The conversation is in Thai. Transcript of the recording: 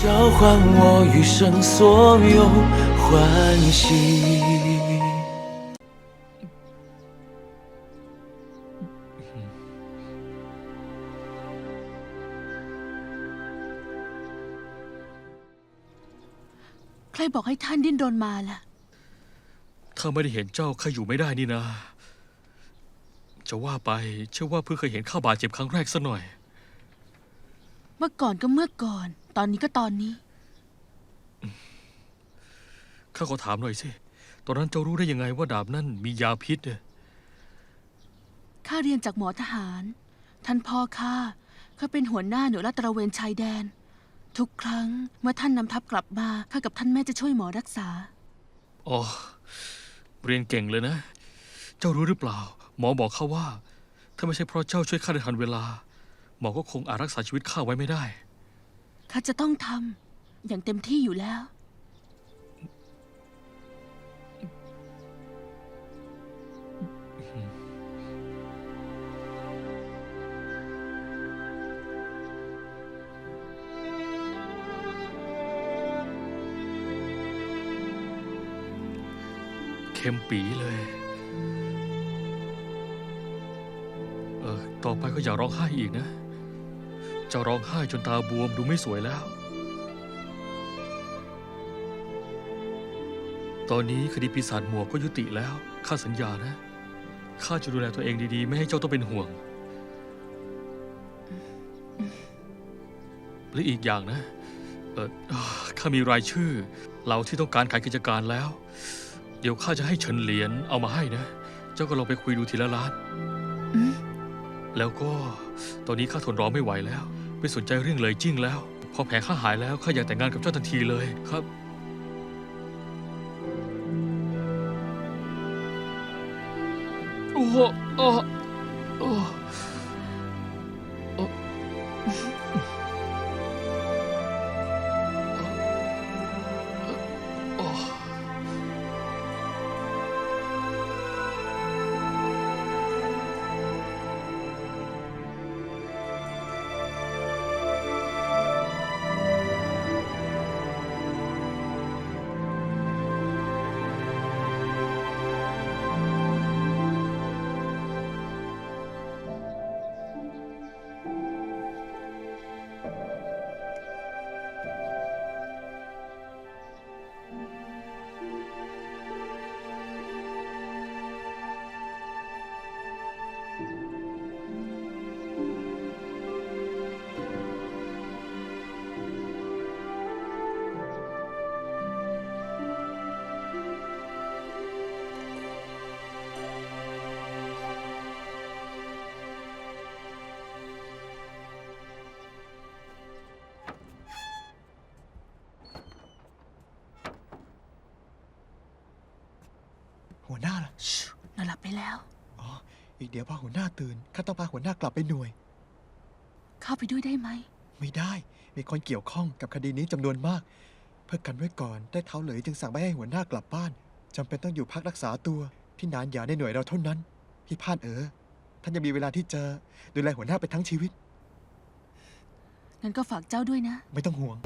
交换我余生所有欢喜。 ใครบอกให้ท่านดิ้นรนมาล่ะ ถ้าไม่ได้เห็นเจ้าข้าอยู่ไม่ได้นี่นะ จะว่าไปเชื่อว่าเพิ่งเคยเห็นข้าบาดเจ็บครั้งแรกสัหน่อย เมื่อก่อนก็เมื่อก่อน ตอนนี้ก็ตอนนี้ ข้าขอถามหน่อยสิ ตอนนั้นเจ้ารู้ได้ยังไงว่าดาบนั่นมียาพิษเนี่ยข้าเรียนจากหมอทหาร ท่านพ่อข้าเขาเป็นหัวหน้าหน่วยลาดตระเวนชายแดน ทุกครั้งเมื่อท่านนำทัพกลับมาข้ากับท่านแม่จะช่วยหมอรักษา อ๋อ เรียนเก่งเลยนะ เจ้ารู้หรือเปล่า หมอบอกข้าว่า ถ้าไม่ใช่เพราะเจ้าช่วยข้าได้ทันเวลา หมอก็คงอาจรักษาชีวิตข้าไว้ไม่ได้ ข้าจะต้องทำอย่างเต็มที่อยู่แล้ว เค็มปีเลย เออ ต่อไปก็อย่าร้องไห้อีกนะ เจ้าร้องไห้จนตาบวมดูไม่สวยแล้ว ตอนนี้คดีปีศาจหมวกก็ยุติแล้ว ข้าสัญญานะ ข้าจะดูแลตัวเองดีๆ ไม่ให้เจ้าต้องเป็นห่วง และอีกอย่างนะ เออข้ามีรายชื่อเราที่ต้องการขายกิจการแล้ว เดี๋ยวข้าจะให้เฉินเหรียญเอามาให้นะ เจ้าก็ลองไปคุยดูทีละล้าน แล้วก็ตอนนี้ข้าทนรอไม่ไหวแล้ว ไม่สนใจเรื่องเลยจิ้งแล้ว พอแผลข้าหายแล้วข้าอยากแต่งงานกับเจ้าทันทีเลยครับ โอ้โหโอ้โหโอ้โหโอ้ หัวหน้าล่ะนอนหลับไปแล้ว อ๋อ อีกเดี๋ยวพอหัวหน้าตื่นข้าต้องพาหัวหน้ากลับไปหน่วย เข้าไปด้วยได้ไหม ไม่ได้ มีคนเกี่ยวข้องกับคดีนี้จำนวนมาก เพื่อกันไว้ก่อนได้เท้าเหลยจึงสั่งไม่ให้หัวหน้ากลับบ้านจำเป็นต้องอยู่พักรักษาตัวที่นานหยาในหน่วยเราเท่านั้น พี่พานเอ๋อท่านยังมีเวลาที่จะดูแลหัวหน้าไปทั้งชีวิต งั้นก็ฝากเจ้าด้วยนะ ไม่ต้องห่วง